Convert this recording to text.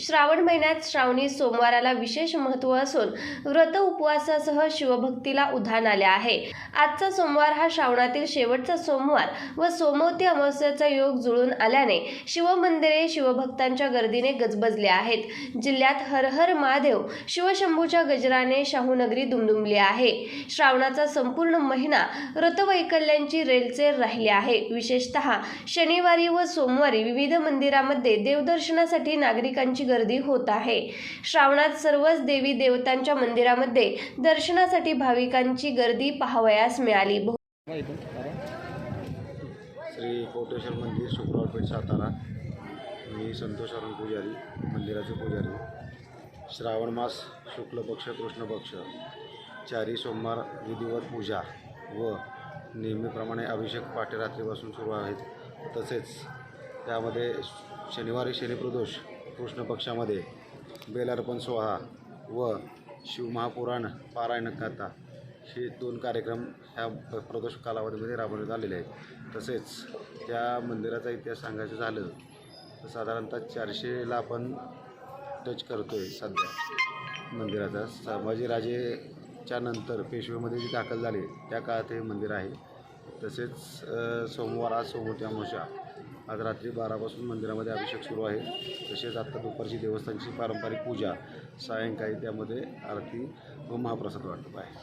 श्रावण महिन्यात श्रावणी सोमवाराला विशेष महत्त्व असून व्रत उपवासासह शिवभक्तीला उधाण आले आहे. आजचा सोमवार हा श्रावणातील शेवटचा सोमवार व सोमवती अमावस्याचा योग जुळून आल्याने शिवमंदिरे शिवभक्तांच्या गर्दीने गजबजले आहेत. जिल्ह्यात हर हर महादेव शिवशंभूच्या गजराने शाहूनगरी दुमदुमली आहे. श्रावणाचा संपूर्ण महिना व्रतवैकल्यांची रेलचेल राहिली आहे. विशेषतः शनिवारी व सोमवारी विविध मंदिरामध्ये देवदर्शनासाठी नागरिकांची गर्दी होत आहे. श्रावणात सर्वच देवी देवतांच्या मंदिरामध्ये दर्शनासाठी भाविकांची गर्दी पाहावयास मिळाली. श्री कोटेश्वर मंदिर शुक्रवारपेठ सातारा. मी संतोष अरुण पुजारी मंदिराचे पुजारी. श्रावण मास शुक्ल पक्ष कृष्ण पक्ष. चारी सोमवार विधिवत पूजा व नेहमीप्रमाणे अभिषेक पाठे रात्रीपासून सुरू आहेत. तसेच त्यामध्ये शनिवारी शनिप्रदोष कृष्ण पक्षामध्ये बेलार्पण सोहळा व शिवमहापुराण पारायण कथा हे दोन कार्यक्रम ह्या प्रदोष कालावधीमध्ये राबवण्यात आलेले आहेत. तसेच त्या मंदिराचा इतिहास सांगायचं झालं तर साधारणतः चारशेला आपण टच करतो आहे सध्या मंदिराचा. संभाजीराजेच्या नंतर पेशवेमध्ये जे दाखल झाले त्या काळात हे मंदिर आहे. तसेच सोमवार आज सोमवती अमावस्या. आज रात्री बारापासून मंदिरामध्ये अभिषेक सुरू आहे. तसेच आत्ता दुपारची देवस्थानची पारंपरिक पूजा सायंकाळी त्यामध्ये आरती व महाप्रसाद वाटप आहे.